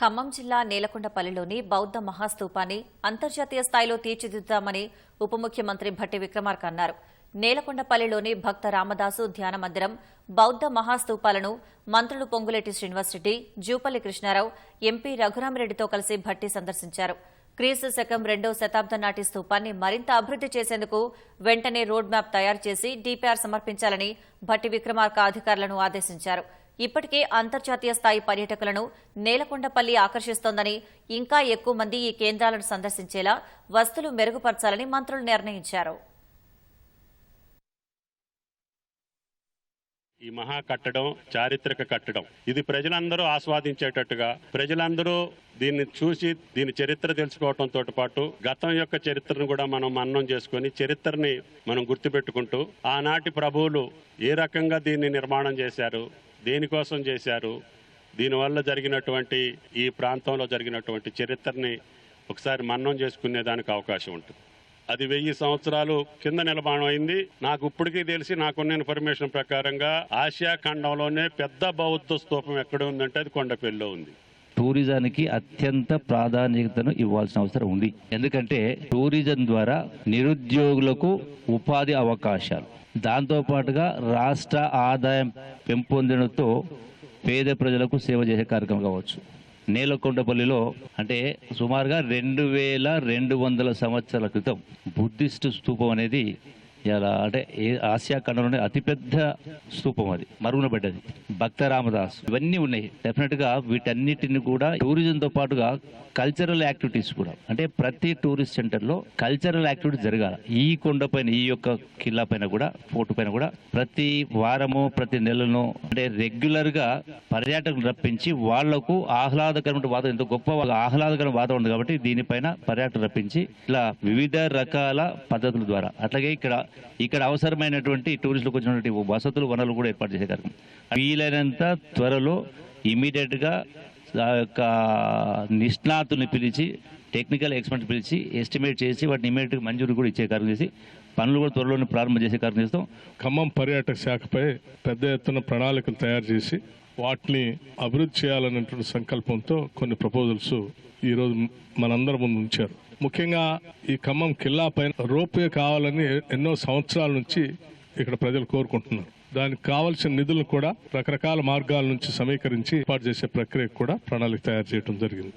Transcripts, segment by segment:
ఖమ్మం జిల్లా నేలకొండపల్లిలోని బౌద్ధ మహాస్తూపాన్ని అంతర్జాతీయ స్థాయిలో తీర్చిదిద్దామని ఉప ముఖ్యమంత్రి భట్టి విక్రమార్క అన్నారు. నేలకొండపల్లిలోని భక్త రామదాసు ధ్యాన మందిరం బౌద్ధ మహాస్తూపాలను మంత్రులు పొంగులేటి శ్రీనివాసరెడ్డి జూపల్లి కృష్ణారావు ఎంపీ రఘురామరెడ్డితో కలిసి భట్టి సందర్శించారు. క్రీస్తు శకం రెండో శతాబ్దం నాటి స్తూపాన్ని మరింత అభివృద్ది చేసేందుకు వెంటనే రోడ్ మ్యాప్ తయారు చేసి డీపీఆర్ సమర్పించాలని భట్టి విక్రమార్క అధికారులను ఆదేశించారు. ఇప్పటికే అంతర్జాతీయ స్థాయి పర్యాటకులను నేలకొండపల్లి ఆకర్షిస్తోందని ఇంకా ఎక్కువ మంది ఈ కేంద్రాలను సందర్శించేలా వస్తువులు మెరుగుపరచాలని మంత్రులు నిర్ణయించారు. ఈ మహా కట్టడం చారిత్రక కట్టడం. ఇది ప్రజలందరూ ఆస్వాదించేటట్టుగా ప్రజలందరూ దీన్ని చూసి దీని చరిత్ర తెలుసుకోవడంతో పాటు గతం యొక్క చరిత్రను కూడా మనం మన్నం చేసుకొని చరిత్రని మనం గుర్తుపెట్టుకుంటూ ఆనాటి ప్రభువులు ఏ రకంగా దీన్ని నిర్మాణం చేశారు దేనికోసం చేశారు? దీనివల్ల జరిగినటువంటి ఈ ప్రాంతంలో జరిగినటువంటి చరిత్రని ఒకసారి మన్నం చేసుకునే దానికి అవకాశం ఉంటుంది. అది వెయ్యి సంవత్సరాలు కింద నిర్మాణం అయింది. నాకు ఇప్పటికీ తెలిసి నాకున్న ఇన్ఫర్మేషన్ ప్రకారంగా ఆసియా ఖండంలోనే పెద్ద బౌద్ధ స్తూపం ఎక్కడ ఉందంటే అది కొండపల్లిలో ఉంది. టూరిజానికి అత్యంత ప్రాధాన్యతను ఇవ్వాల్సిన అవసరం ఉంది. ఎందుకంటే టూరిజం ద్వారా నిరుద్యోగులకు ఉపాధి అవకాశాలు దాంతోపాటుగా రాష్ట్ర ఆదాయం పెంపొందడంతో పేద ప్రజలకు సేవ చేసే కార్యక్రమం కావచ్చు. నేలకొండపల్లిలో అంటే సుమారుగా రెండు వేల రెండు వందల సంవత్సరాల క్రితం బుద్ధిస్టు స్తూపం అనేది ఇలా అంటే ఏ ఆసియా ఖండంలోనే అతిపెద్ద స్థూపం అది మరుగున పడ్డది. భక్త రామదాస్. ఇవన్నీ ఉన్నాయి. డెఫినెట్గా వీటన్నిటిని కూడా టూరిజంతో పాటుగా కల్చరల్ యాక్టివిటీస్ కూడా. అంటే ప్రతి టూరిస్ట్ సెంటర్లో కల్చరల్ యాక్టివిటీస్ జరగాలి. ఈ కొండ పైన ఈ యొక్క కిల్లా పైన కూడా ఫోర్టు పైన కూడా ప్రతి వారము ప్రతి నెలను అంటే రెగ్యులర్గా పర్యాటకులు రప్పించి వాళ్ళకు ఆహ్లాదకరమైన వాతావరణం ఎంతో గొప్ప ఆహ్లాదకరమైన వాతావరణం ఉంది కాబట్టి దీనిపైన పర్యాటకులు రప్పించి ఇలా వివిధ రకాల పద్ధతుల ద్వారా. అట్లాగే ఇక్కడ ఇక్కడ అవసరమైనటువంటి టూరిస్టులకు వచ్చినటువంటి వసతులు వనరులు కూడా ఏర్పాటు చేసే కార్యక్రమం. వీలైనంత త్వరలో ఇమీడియట్గా యొక్క నిష్ణాతుల్ని పిలిచి టెక్నికల్ ఎక్స్పర్ట్స్ పిలిచి ఎస్టిమేట్ చేసి వాటిని ఇమీడియట్గా మంజూరు కూడా ఇచ్చే కార్యక్రమం చేసి పనులు కూడా త్వరలోనే ప్రారంభం చేసే కార్యక్రమం చేస్తాం. ఖమ్మం పర్యాటక శాఖపై పెద్ద ఎత్తున ప్రణాళికలు తయారు చేసి వాటిని అభివృద్ధి చేయాలనేటువంటి సంకల్పంతో కొన్ని ప్రపోజల్స్ ఈరోజు మనందరి ముందు ఉంచారు. ముఖ్యంగా ఈ ఖమ్మం కిల్లా పైన రోప్వే కావాలని ఎన్నో సంవత్సరాల నుంచి ఇక్కడ ప్రజలు కోరుకుంటున్నారు. దానికి కావాల్సిన నిధులను కూడా రకరకాల మార్గాల నుంచి సమీకరించి ఏర్పాటు చేసే ప్రక్రియకు కూడా ప్రణాళిక తయారు చేయడం జరిగింది.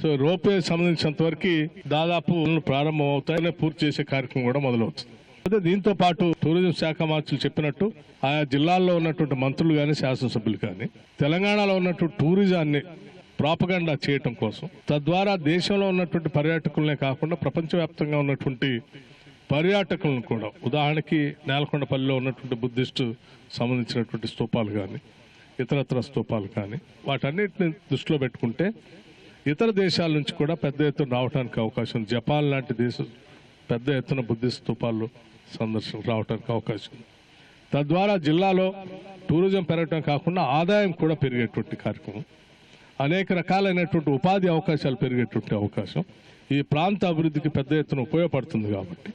సో రోప్వే సంబంధించినంత వరకు దాదాపు ప్రారంభం అవుతాయి పూర్తి చేసే కార్యక్రమం కూడా మొదలవుతుంది. అదే దీంతో పాటు టూరిజం శాఖ మంత్రులు చెప్పినట్టు ఆయా జిల్లాల్లో ఉన్నటువంటి మంత్రులు కానీ శాసనసభ్యులు కానీ తెలంగాణలో ఉన్నటువంటి టూరిజాన్ని ప్రాపగండా చేయటం కోసం తద్వారా దేశంలో ఉన్నటువంటి పర్యాటకులనే కాకుండా ప్రపంచవ్యాప్తంగా ఉన్నటువంటి పర్యాటకులను కూడా ఉదాహరణకి నేలకొండపల్లిలో ఉన్నటువంటి బుద్ధిస్టు సంబంధించినటువంటి స్తూపాలు కానీ ఇతరత్ర స్తూపాలు కానీ వాటన్నిటిని దృష్టిలో పెట్టుకుంటే ఇతర దేశాల నుంచి కూడా పెద్ద ఎత్తున రావడానికి అవకాశం ఉంది. జపాన్ లాంటి దేశం పెద్ద ఎత్తున బుద్ధిస్ట్ స్థూపాలు సందర్శన రావడానికి అవకాశం ఉంది. తద్వారా జిల్లాలో టూరిజం పెరగటం కాకుండా ఆదాయం కూడా పెరిగేటువంటి కార్యక్రమం అనేక రకాలైనటువంటి ఉపాధి అవకాశాలు పెరిగేటువంటి అవకాశం ఈ ప్రాంత అభివృద్ధికి పెద్ద ఎత్తున ఉపయోగపడుతుంది కాబట్టి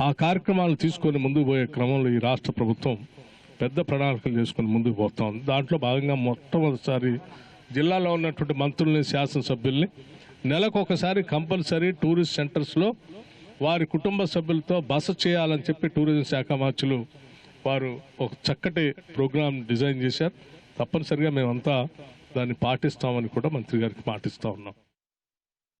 ఆ కార్యక్రమాలు తీసుకొని ముందుకు పోయే క్రమంలో ఈ రాష్ట్ర ప్రభుత్వం పెద్ద ప్రణాళికలు చేసుకొని ముందుకు పోతా ఉంది దాంట్లో భాగంగా మొట్టమొదటిసారి జిల్లాలో ఉన్నటువంటి మంత్రుల్ని శాసనసభ్యుల్ని నెలకు ఒకసారి కంపల్సరీ టూరిస్ట్ సెంటర్స్లో వారి కుటుంబ సభ్యులతో బస చేయాలని చెప్పి టూరిజం శాఖ మార్చులు వారు ఒక చక్కటి ప్రోగ్రాం డిజైన్ చేశారు. తప్పనిసరిగా మేమంతా దాన్ని పాటిస్తామని కూడా మంత్రి గారికి పాటిస్తా ఉన్నాం.